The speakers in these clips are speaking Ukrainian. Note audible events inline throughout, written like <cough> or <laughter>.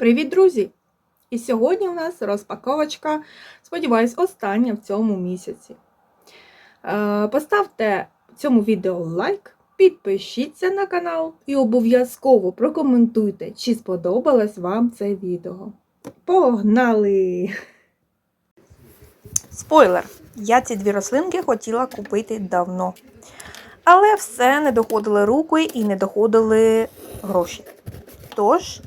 Привіт, друзі! І сьогодні у нас розпаковочка, сподіваюсь, остання в цьому місяці. Е, Поставте цьому відео лайк, підпишіться на канал і обов'язково прокоментуйте, чи сподобалось вам це відео. Погнали! Спойлер! Я ці дві рослинки хотіла купити давно. Але все не доходили руки і не доходили гроші. Тож,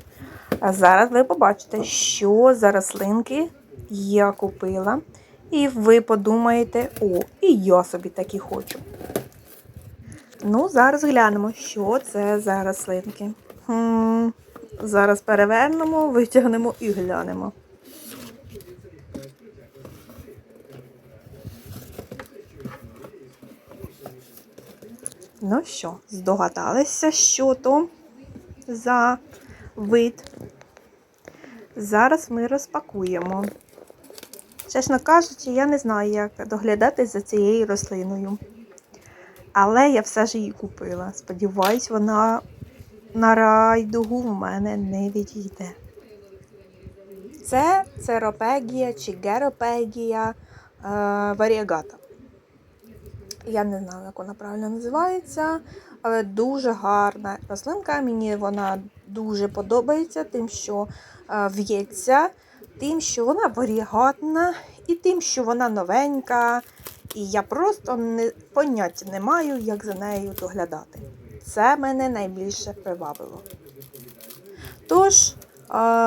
а зараз ви побачите, що за рослинки я купила. І ви подумаєте, о, і я собі такі хочу. Ну, зараз глянемо, що це за рослинки. Хм, зараз перевернемо, витягнемо і глянемо. Ну що, здогадалися, що то за вид. Зараз ми розпакуємо. Чесно кажучи, я не знаю, як доглядати за цією рослиною. Але я все ж її купила. Сподіваюсь, вона на райдугу в мене не відійде. Це церопегія чи геропегія е, варіагата. Я не знаю, як вона правильно називається, але дуже гарна рослинка. Мені вона дуже подобається, тим, що е, в'ється, тим, що вона варігатна, і тим, що вона новенька. І я просто не, поняття не маю, як за нею доглядати. Це мене найбільше привабило. Тож, е,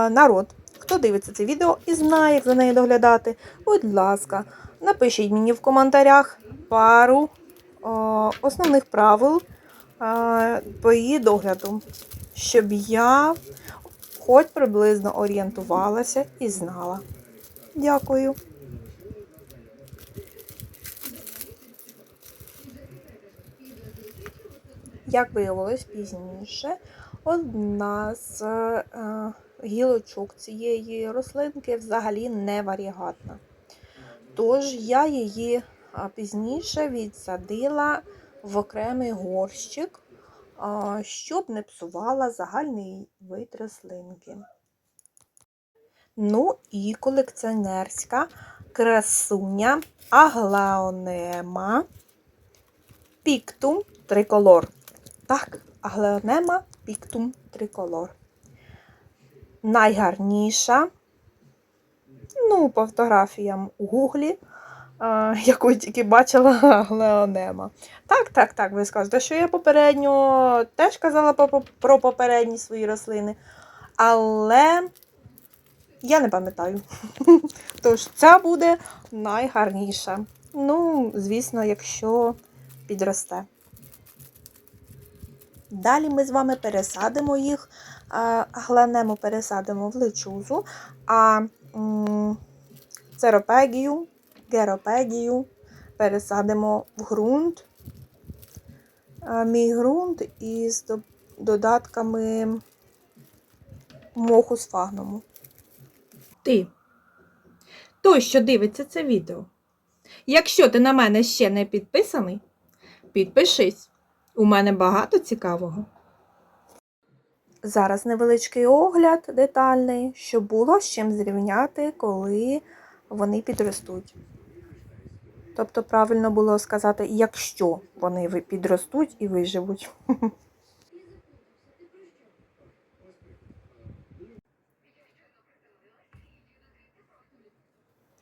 народ, хто дивиться це відео і знає, як за нею доглядати, будь ласка, напишіть мені в коментарях пару о, основних правил е, по її догляду, щоб я хоч приблизно орієнтувалася і знала. Дякую. Як виявилось пізніше, одна з е, гілочок цієї рослинки взагалі не варігатна. Тож я її пізніше відсадила в окремий горщик, щоб не псувала загальний вид рослинки. Ну і колекціонерська красуня аглеонема піктум триколор. Так, аглеонема піктум триколор. Найгарніша, ну, по фотографіям у гуглі, <laughs> яку тільки бачила аглеонема. Так, так, так, ви скажете, що я попередньо теж казала про попередні свої рослини, але я не пам'ятаю. <laughs> Тож, ця буде найгарніша. Ну, звісно, якщо підросте. Далі ми з вами пересадимо їх, гланему пересадимо в лечузу, а м, церопегію, геропегію пересадимо в ґрунт. Мій ґрунт із додатками моху з фагному. Ти, той, що дивиться це відео. Якщо ти на мене ще не підписаний, підпишись. У мене багато цікавого. Зараз невеличкий огляд детальний, щоб було з чим зрівняти, коли вони підростуть. Тобто, правильно було сказати, якщо вони підростуть і виживуть. <laughs>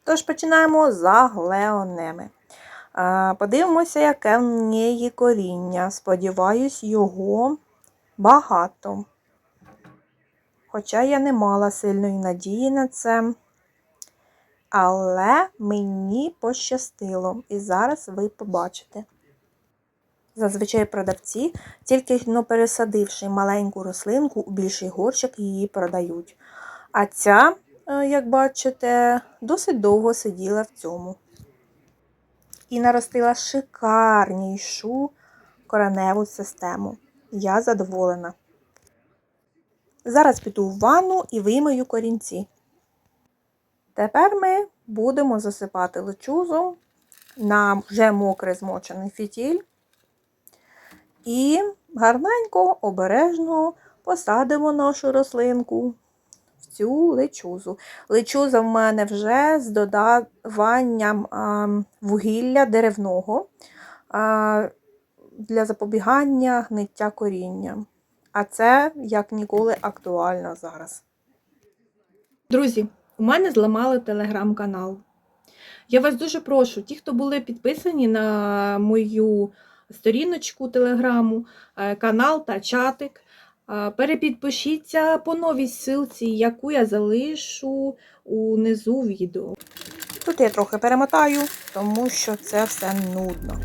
Тож починаємо з аглеонеми. Подивимося, яке в неї коріння. Сподіваюсь, його багато. Хоча я не мала сильної надії на це. Але мені пощастило, і зараз ви побачите. Зазвичай продавці, тільки но пересадивши маленьку рослинку у більший горщик, її продають. А ця, е, як бачите, досить довго сиділа в цьому і наростила шикарнішу кореневу систему. Я задоволена. Зараз піду в ванну і вимию корінці. Тепер ми будемо засипати лечузу на вже мокрий змочений фітіль. І гарненько, обережно посадимо нашу рослинку в цю лечузу. Лечуза в мене вже з додаванням вугілля деревного для запобігання гниття коріння. А це як ніколи актуально зараз. Друзі, у мене зламали телеграм-канал. Я вас дуже прошу, ті, хто були підписані на мою сторіночку телеграму, е, канал та чатик, е, перепідпишіться по новій ссылці, яку я залишу унизу відео. Тут я трохи перемотаю, тому що це все нудно.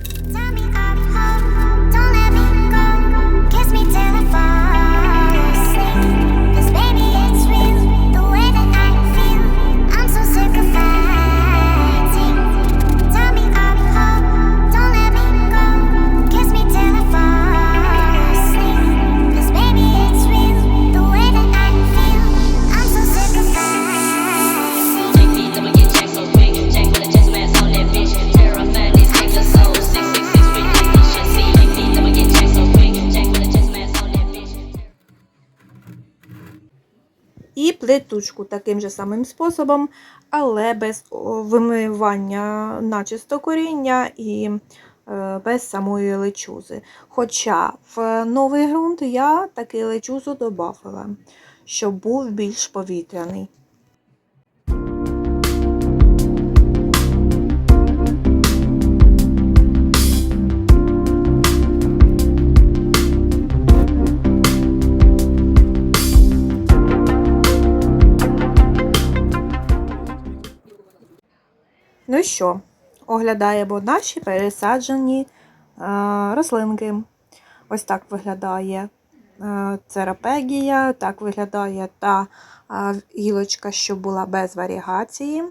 І плиточку таким же самим способом, але без вимивання начисто коріння і е, без самої лечузи. Хоча в новий ґрунт я таки лечузу додавала, щоб був більш повітряний. Ну що? Оглядаємо наші пересаджені е, рослинки. Ось так виглядає е, церапегія, так виглядає та е, гілочка, що була без варігації.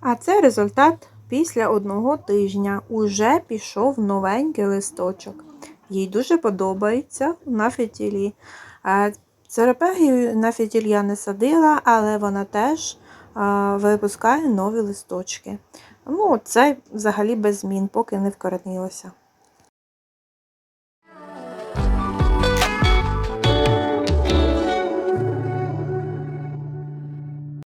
А це результат після одного тижня. Уже пішов новенький листочок. Їй дуже подобається на фітілі. Церапегію на фітіль я не садила, але вона теж випускає нові листочки. Ну, це взагалі без змін, поки не вкоренилося.